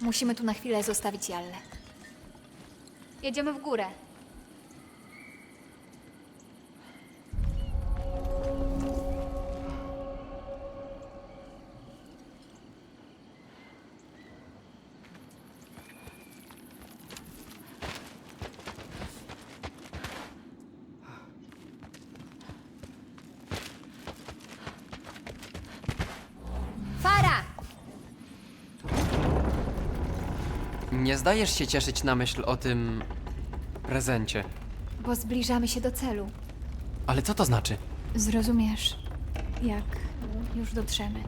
Musimy tu na chwilę zostawić Jallę. Jedziemy w górę. Nie zdajesz się cieszyć na myśl o tym prezencie. Bo zbliżamy się do celu. Ale co to znaczy? Zrozumiesz, jak już dotrzemy.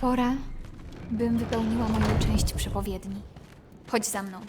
Pora, bym wypełniła moją część przepowiedni. Chodź za mną.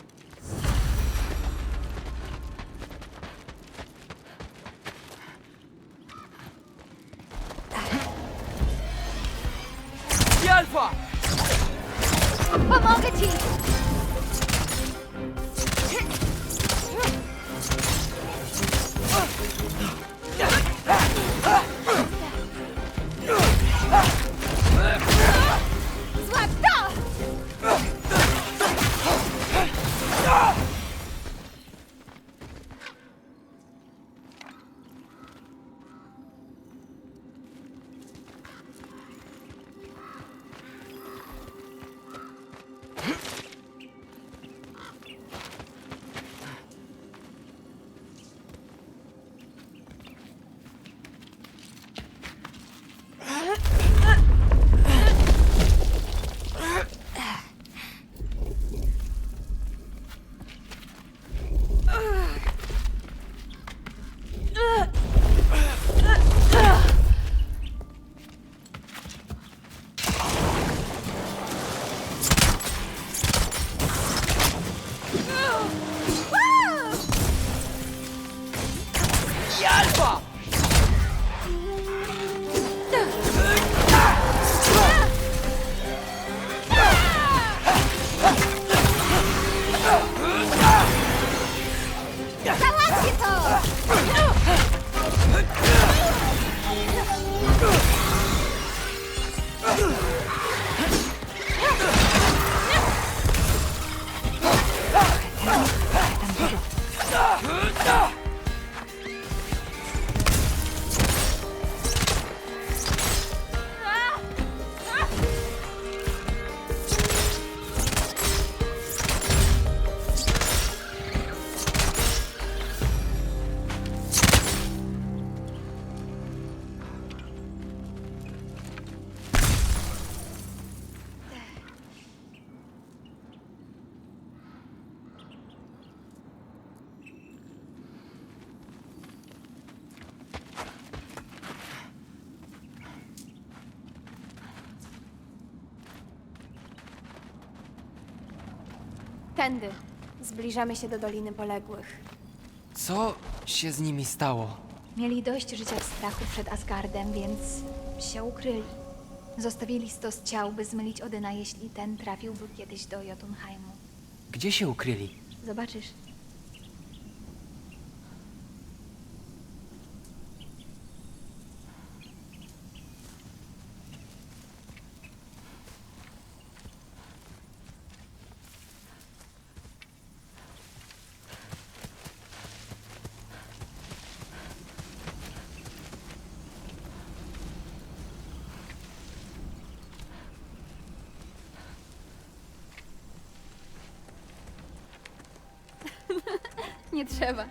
Tędy. Zbliżamy się do Doliny Poległych. Co się z nimi stało? Mieli dość życia w strachu przed Asgardem, więc się ukryli. Zostawili stos ciał, by zmylić Odyna, jeśli ten trafiłby kiedyś do Jotunheimu. Gdzie się ukryli? Zobaczysz. Nie trzeba.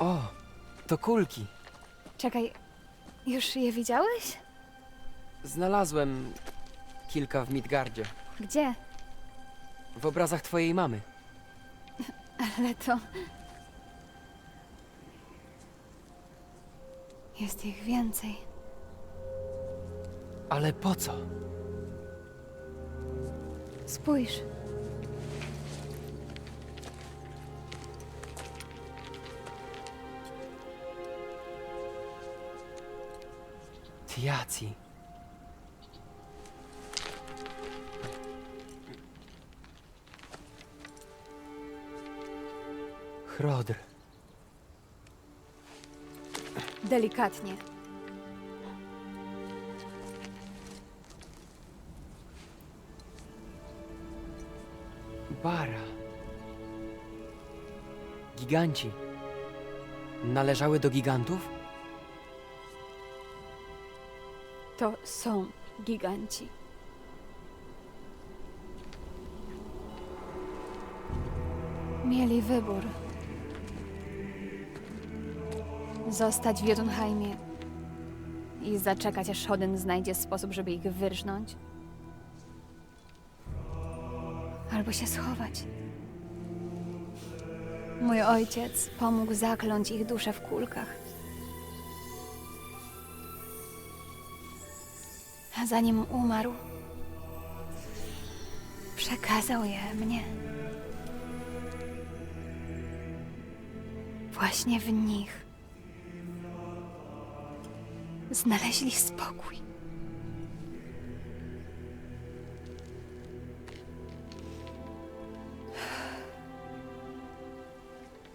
O, to kulki. Czekaj, już je widziałeś? Znalazłem kilka w Midgardzie. Gdzie? W obrazach twojej mamy. Ale to. Jest ich więcej. Ale po co? Spójrz. Tiaci. Chrodr. Delikatnie. Bara. Giganci. Należały do gigantów? To są giganci. Mieli wybór. Zostać w Jotunheimie i zaczekać, aż Odyn znajdzie sposób, żeby ich wyrżnąć. Albo się schować. Mój ojciec pomógł zakląć ich dusze w kulkach. A zanim umarł, przekazał je mnie. Właśnie w nich znaleźli spokój.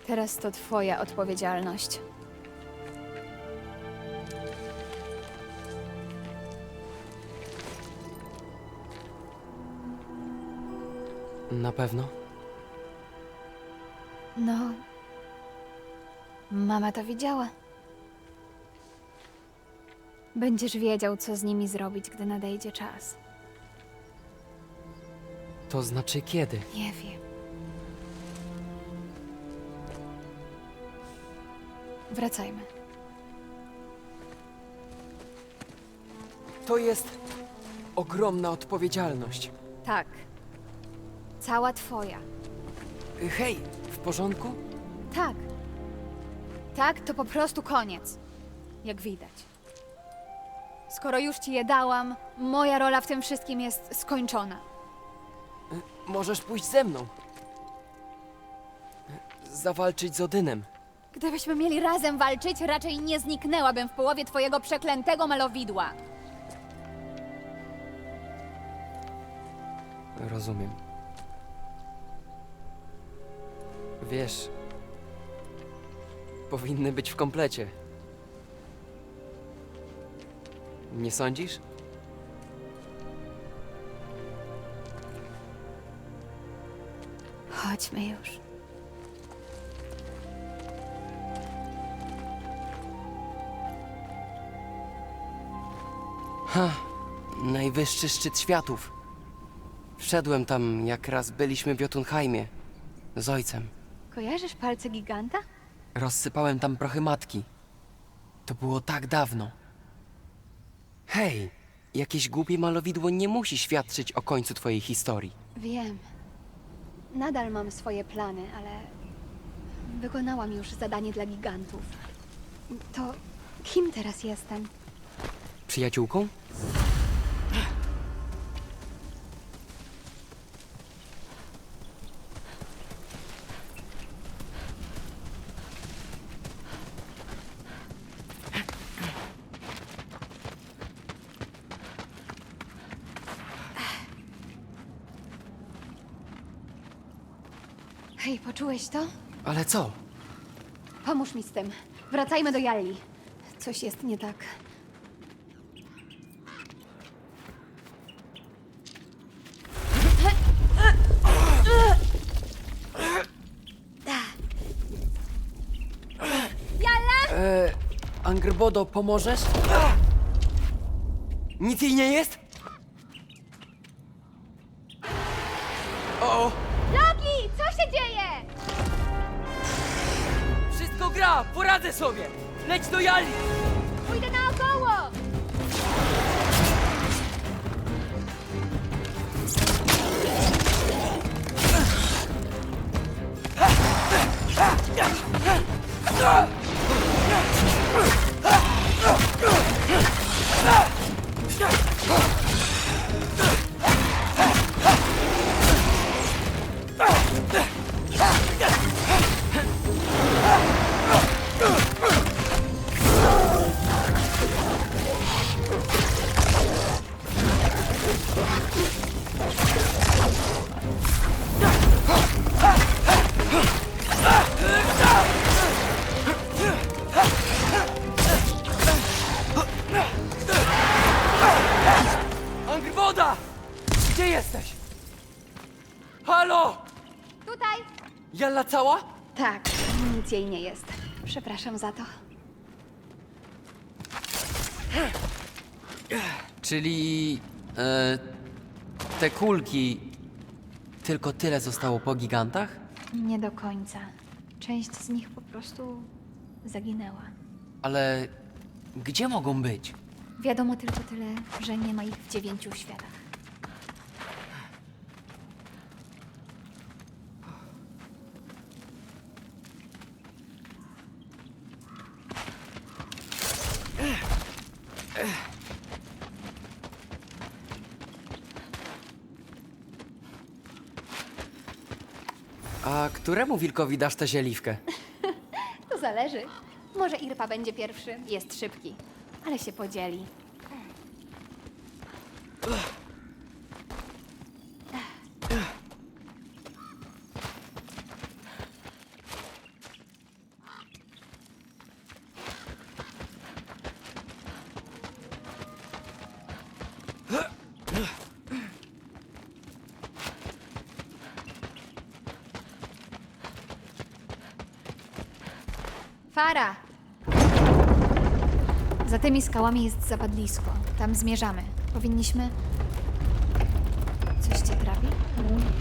Teraz to Twoja odpowiedzialność. Na pewno. No. Mama to widziała. Będziesz wiedział, co z nimi zrobić, gdy nadejdzie czas. To znaczy kiedy? Nie wiem. Wracajmy. To jest ogromna odpowiedzialność. Tak. Cała twoja. Y, Hej, w porządku? Tak. Tak, to po prostu koniec. Jak widać. Skoro już ci je dałam, moja rola w tym wszystkim jest skończona. Możesz pójść ze mną. Y, Zawalczyć z Odynem. Gdybyśmy mieli razem walczyć, raczej nie zniknęłabym w połowie twojego przeklętego malowidła. Rozumiem. Wiesz, powinny być w komplecie. Nie sądzisz? Chodźmy już. Najwyższy szczyt światów. Wszedłem tam, jak raz byliśmy w Jotunheimie. Z ojcem. Kojarzysz palce giganta? Rozsypałem tam prochy matki. To było tak dawno. Hej, jakieś głupie malowidło nie musi świadczyć o końcu twojej historii. Wiem. Nadal mam swoje plany, ale wykonałam już zadanie dla gigantów. To kim teraz jestem? Przyjaciółką? Hej, poczułeś to? Ale co? Pomóż mi z tym. Wracajmy do Jalli. Coś jest nie tak. Eee, Angrbodo, pomożesz? Nic jej nie jest? Leć do Jali! Pójdę naokoło! Angrywoda! Przepraszam za to. Czyli... E, te kulki... Tylko tyle zostało po gigantach? Nie do końca. Część z nich po prostu zaginęła. Ale... Gdzie mogą być? Wiadomo tylko tyle, że nie ma ich w dziewięciu światach. A któremu wilkowi dasz tę zieliwkę? To zależy. Może Irpa będzie pierwszy. Jest szybki. Ale się podzieli. Fara! Za tymi skałami jest zapadlisko. Tam zmierzamy. Powinniśmy. Coś cię trapi?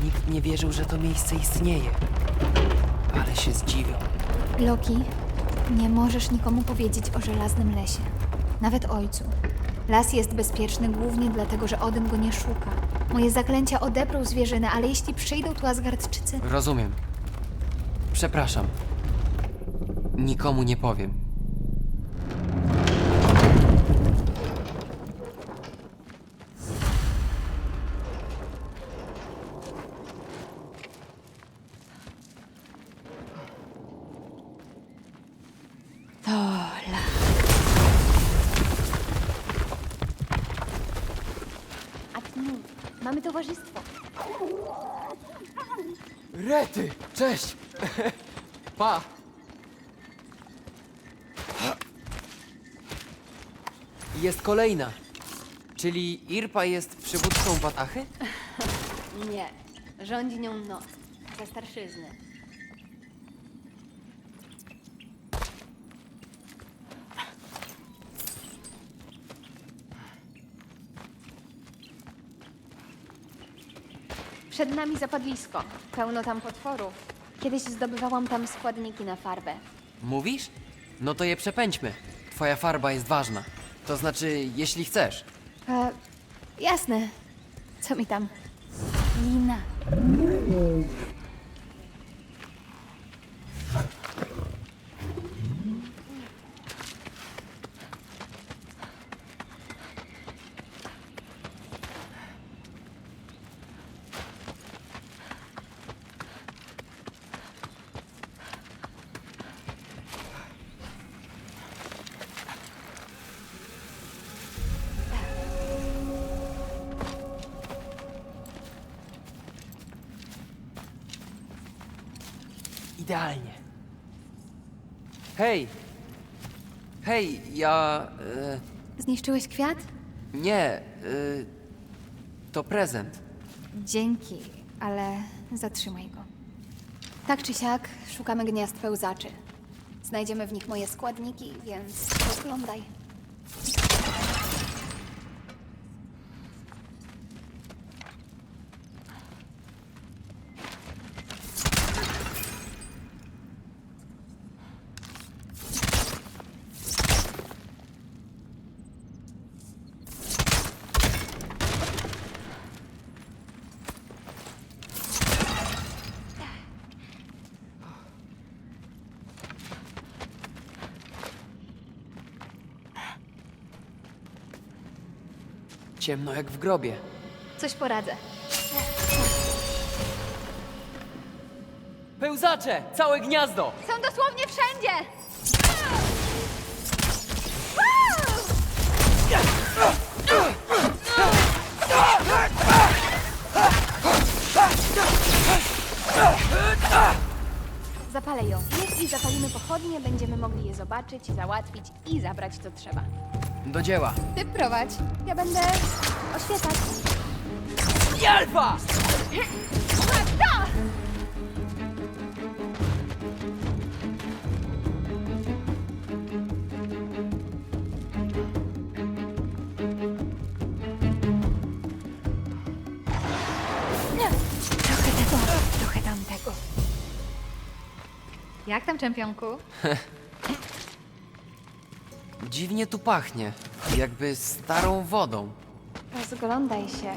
Nikt nie wierzył, że to miejsce istnieje. Ale się zdziwią. Loki, nie możesz nikomu powiedzieć o żelaznym lesie. Nawet ojcu. Las jest bezpieczny głównie dlatego, że Odyn go nie szuka. Moje zaklęcia odeprą zwierzynę, ale jeśli przyjdą tu Asgardczycy, Rozumiem. Przepraszam. Nikomu nie powiem. to las. A mamy towarzystwo. Rety! Cześć! Pa! Jest kolejna. Czyli Irpa jest przywódcą Watachy? Nie, rządzi nią noc. Za starszyzny. Przed nami zapadlisko. Pełno tam potworów. Kiedyś zdobywałam tam składniki na farbę. Mówisz? No to je przepędźmy. Twoja farba jest ważna. To znaczy, jeśli chcesz. E, jasne. Co mi tam? Lina. Idealnie. Hej! Hej, ja. E, Zniszczyłeś kwiat? nie. E, to prezent. Dzięki, ale zatrzymaj go. Tak czy siak, szukamy gniazd pełzaczy. Znajdziemy w nich moje składniki, więc oglądaj. Ciemno jak w grobie. Coś poradzę. Pełzacze! Całe gniazdo! Są dosłownie wszędzie! Zapalę ją. Jeśli zapalimy pochodnie, będziemy mogli je zobaczyć, załatwić i zabrać co trzeba. Do dzieła. Ty prowadź. Ja będę oświecać. I alfa! Trochę tego, trochę tamtego. Jak tam, czempionku? Dziwnie tu pachnie. Jakby starą wodą. Rozglądaj się.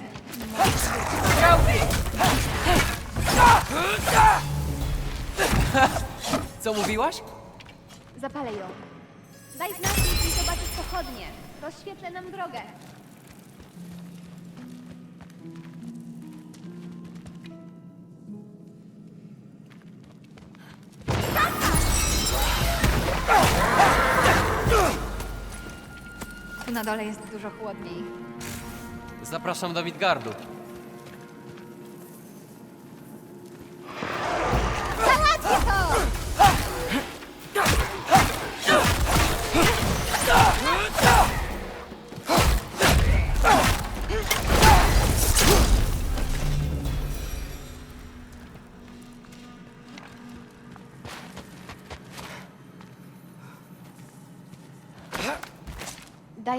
Co mówiłaś? Zapalę ją. Daj znać, jeśli zobaczysz pochodnie. Rozświetlę nam drogę. Na dole jest dużo chłodniej. Zapraszam do Midgardu.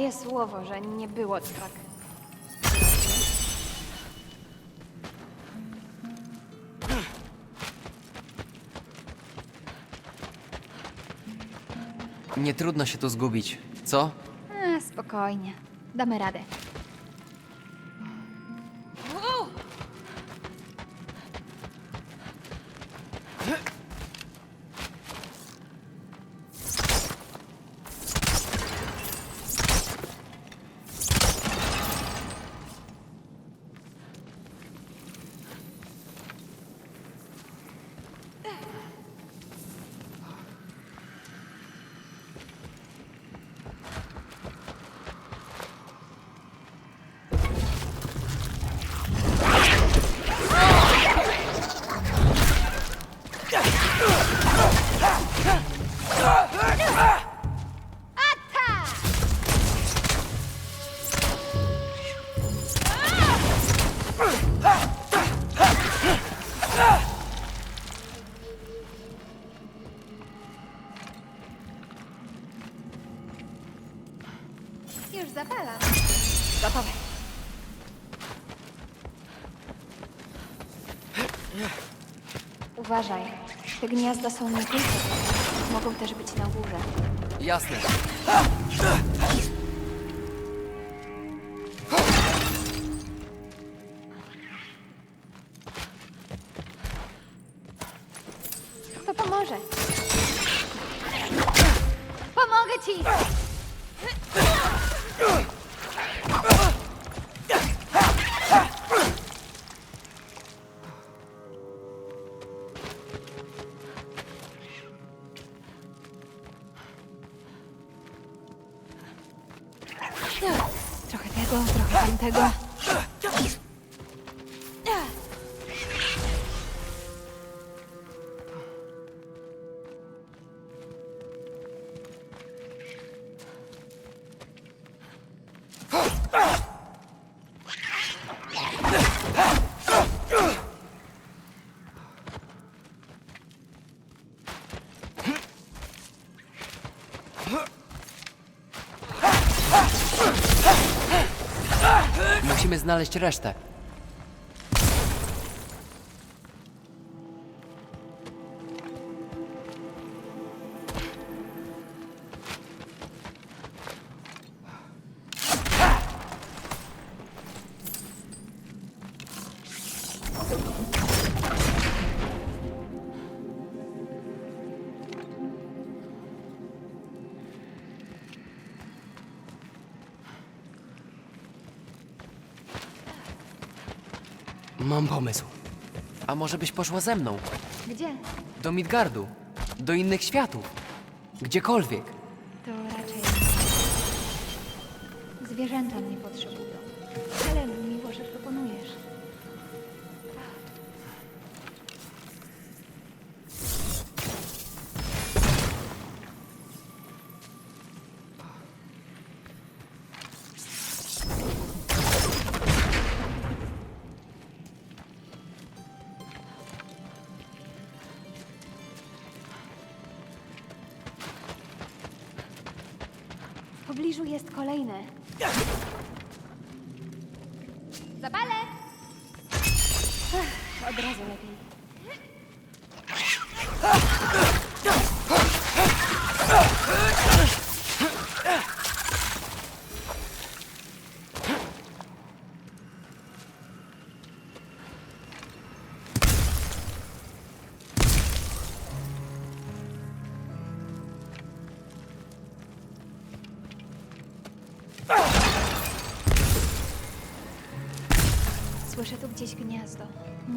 Daję słowo, że nie było tak. Nie trudno się tu zgubić, co? E, spokojnie. Damy radę. Uważaj. Te gniazda są nie tylko. Mogą też być na górze. Jasne. Trochę tego, trochę tamtego. знали ще решта. Mam pomysł. A może byś poszła ze mną? Gdzie? Do Midgardu. Do innych światów. Gdziekolwiek. To raczej... Zwierzęta mnie potrzebują. одразу на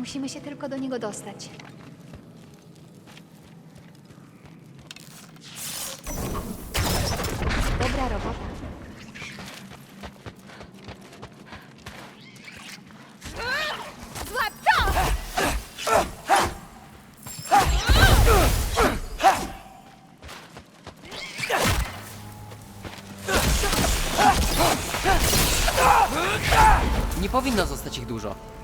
Musimy się tylko do niego dostać. Dobra robota. Złap to! Nie powinno zostać ich dużo.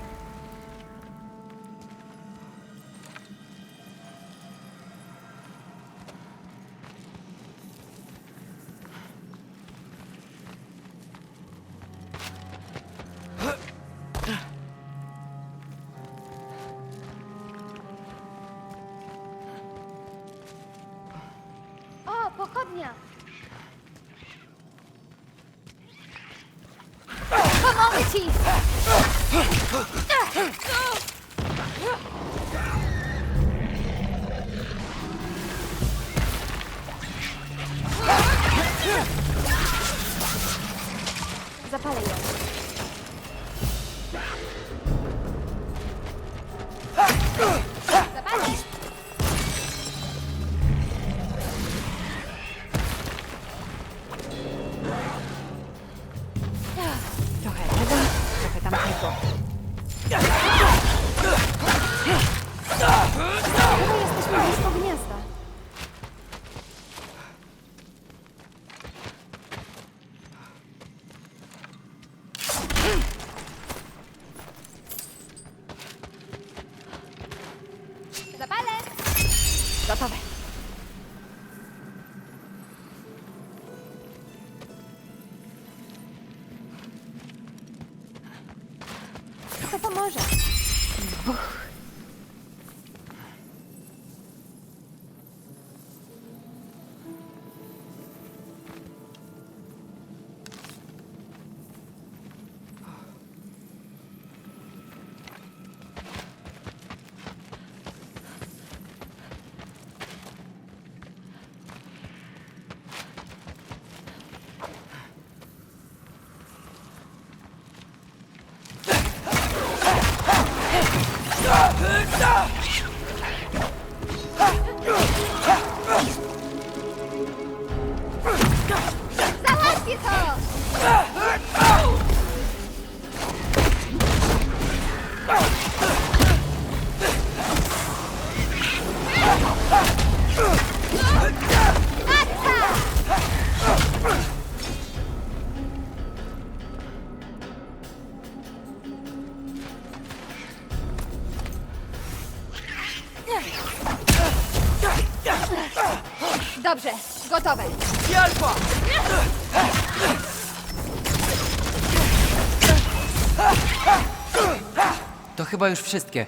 To chyba już wszystkie.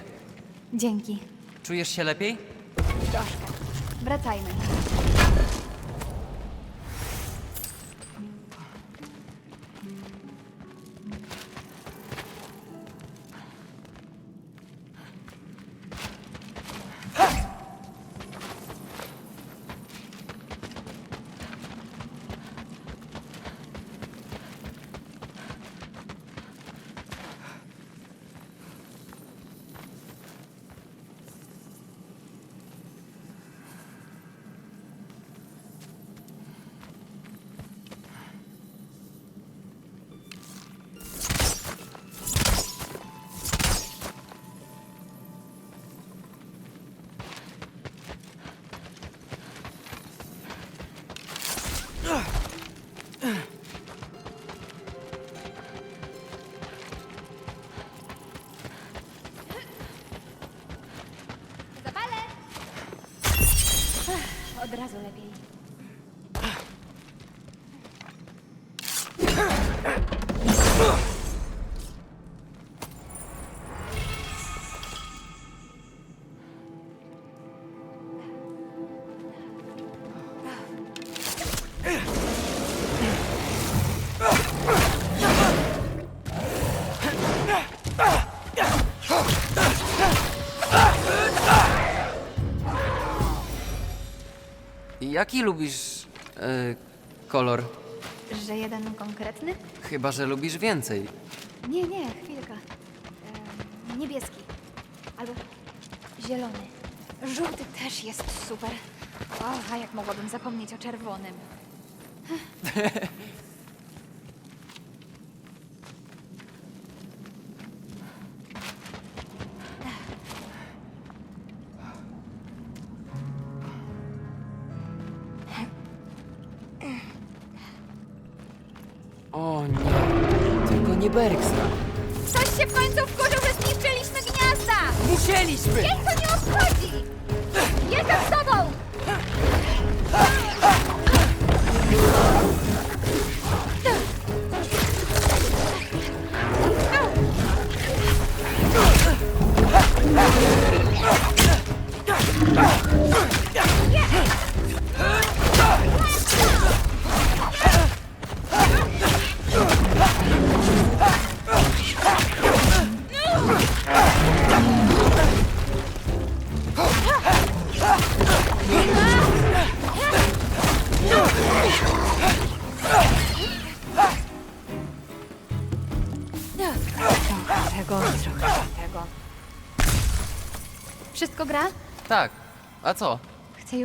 Dzięki. Czujesz się lepiej? Troszkę. Wracajmy. So I. Jaki lubisz e, kolor? Że jeden konkretny? Chyba, że lubisz więcej. Nie, nie, chwilkę. Em, niebieski. Albo zielony. Żółty też jest super. O, a jak mogłabym zapomnieć o czerwonym?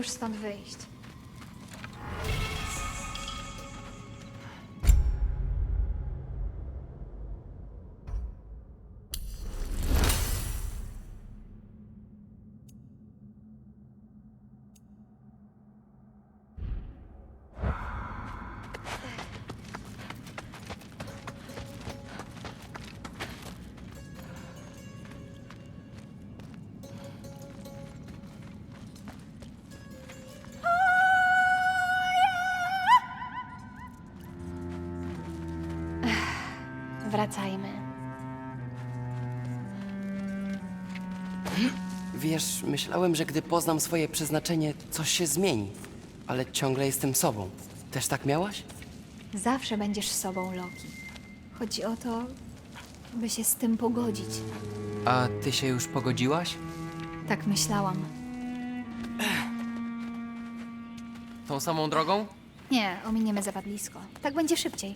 już stąd wyjść. Wracajmy. Wiesz, myślałem, że gdy poznam swoje przeznaczenie, coś się zmieni. Ale ciągle jestem sobą. Też tak miałaś? Zawsze będziesz sobą, Loki. Chodzi o to, by się z tym pogodzić. A ty się już pogodziłaś? Tak myślałam. Tą samą drogą? Nie, ominiemy zapadlisko. Tak będzie szybciej.